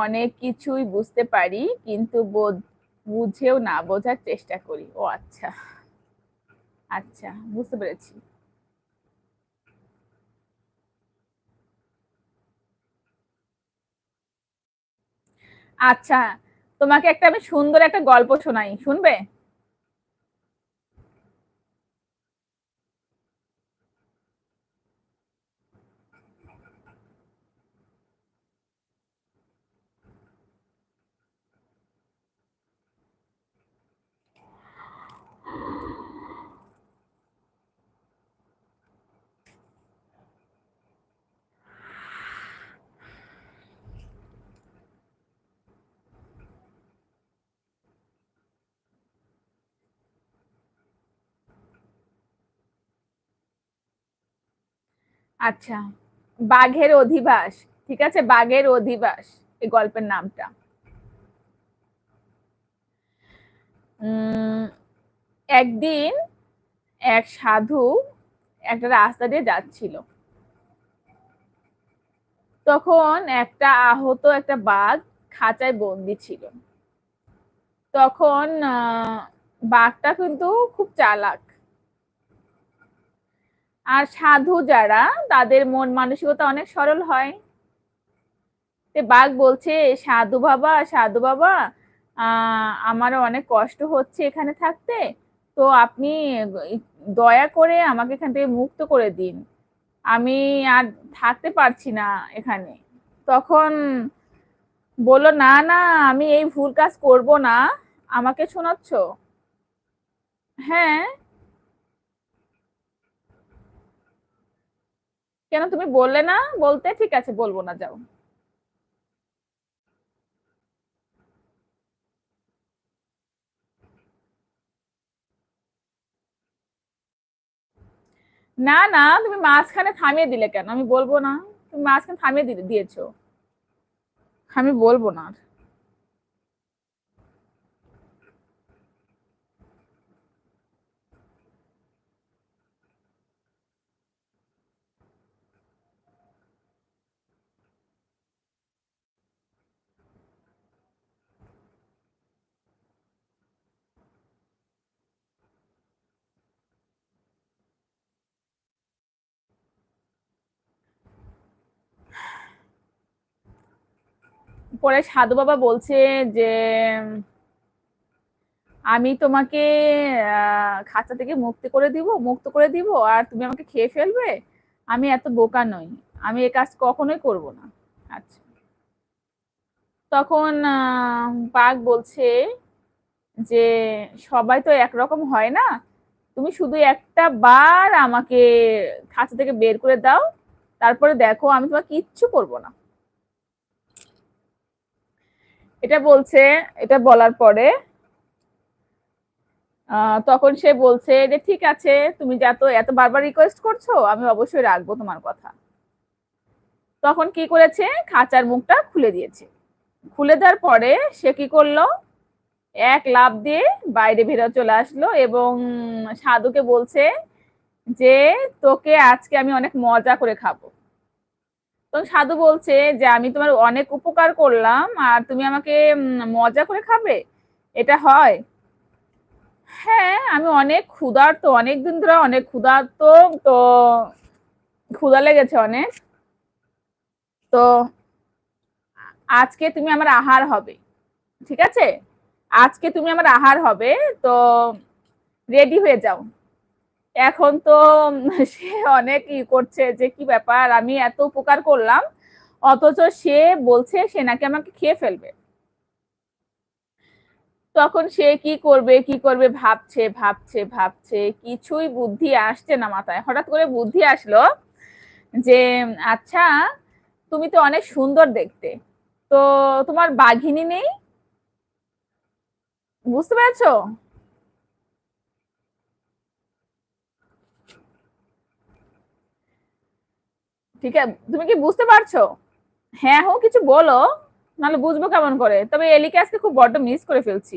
অনেক কিছুই বুঝতে পারি, কিন্তু বুঝেও না বোঝার চেষ্টা করি। ও আচ্ছা। আচ্ছা বুঝতে পেরেছি। আচ্ছা তোমাকে একটা আমি সুন্দর একটা গল্প শোনাই। শুনবে? আচ্ছা বাঘের অধিবাস, ঠিক আছে? বাঘের অধিবাস, এই গল্পের নামটা। একদিন এক সাধু একটা রাস্তা দিয়ে যাচ্ছিল। তখন একটা আহত একটা বাঘ খাঁচায় বন্দি ছিল। তখন বাঘটা কিন্তু খুব চালাক। আর সাধু যারা, তাদের মন মানসিকতা অনেক সরল হয়। বাঘ বলছে, সাধু বাবা সাধু বাবা আমারও অনেক কষ্ট হচ্ছে এখানে থাকতে। তো আপনি দয়া করে আমাকে এখান থেকে মুক্ত করে দিন। আমি আর থাকতে পারছি না এখানে। তখন বলল, না না, আমি এই ভুল কাজ করব না। আমাকে শোনাচ্ছ? হ্যাঁ কেন তুমি বললে না? বলতে ঠিক আছে, বলব না, যাও। না না, তুমি মাঝখানে থামিয়ে দিলে কেন? আমি বলব না। তুমি মাঝখানে থামিয়ে দিয়েছ। আমি বলব না পরে সাধু বাবা বলছে যে, আমি তোমাকে খাঁচা থেকে মুক্তি করে দিব, মুক্ত করে দিব, আর তুমি আমাকে খেয়ে ফেলবে। আমি এত বোকা নই। আমি এ কাজ কখনোই করব না। আচ্ছা। তখন বাঘ বলছে যে, সবাই তো একরকম হয় না। তুমি শুধু একটা বার আমাকে খাঁচা থেকে বের করে দাও। তারপরে দেখো, আমি তোমার কিচ্ছু করব না। এটা বলছে, এটা বলার পরে তখন সে বলছে যে, ঠিক আছে, তুমি যত এত বারবার রিকোয়েস্ট করছ, আমি অবশ্যই রাখব তোমার কথা। তখন কি করেছে? খাঁচার মুখটা খুলে দিয়েছে। খুলে দেওয়ার পরে সে কি করল? এক লাভ দিয়ে বাইরে বেরো চলে আসলো এবং সাধুকে বলছে যে, তোকে আজকে আমি অনেক মজা করে খাব। তো সাধু বলছে যে, আমি তোমার অনেক উপকার করলাম আর তুমি আমাকে মজা করে খাবে? এটা হয়? হ্যাঁ আমি অনেক ক্ষুধার্ত অনেক দিন ধরে অনেক ক্ষুধার্ত, তো ক্ষুধা লেগেছে অনেক। তো আজকে তুমি আমার আহার হবে, ঠিক আছে? আজকে তুমি আমার আহার হবে, তো রেডি হয়ে যাও। এখন তো সে অনেক ই করছে যে, কি ব্যাপার? আমি এত উপকার করলাম। অথচ সে বলছে সে নাকি আমাকে খেয়ে ফেলবে। তখন সে কি করবে কি করবে? ভাবছে ভাবছে ভাবছে। কিছুই বুদ্ধি আসছে না মাথায়। হঠাৎ করে বুদ্ধি আসলো যে আচ্ছা তুমি তো অনেক সুন্দর দেখতে। তো তোমার বাঘিনী নেই? বুঝতে পেরেছ? ঠিক আছে? তুমি কি বুঝতে পারছ? হ্যাঁ হো, কিছু বলো, নাহলে বুঝব কেমন করে। তবে এলিকে আজকে খুব বড্ড মিস করে ফেলছি।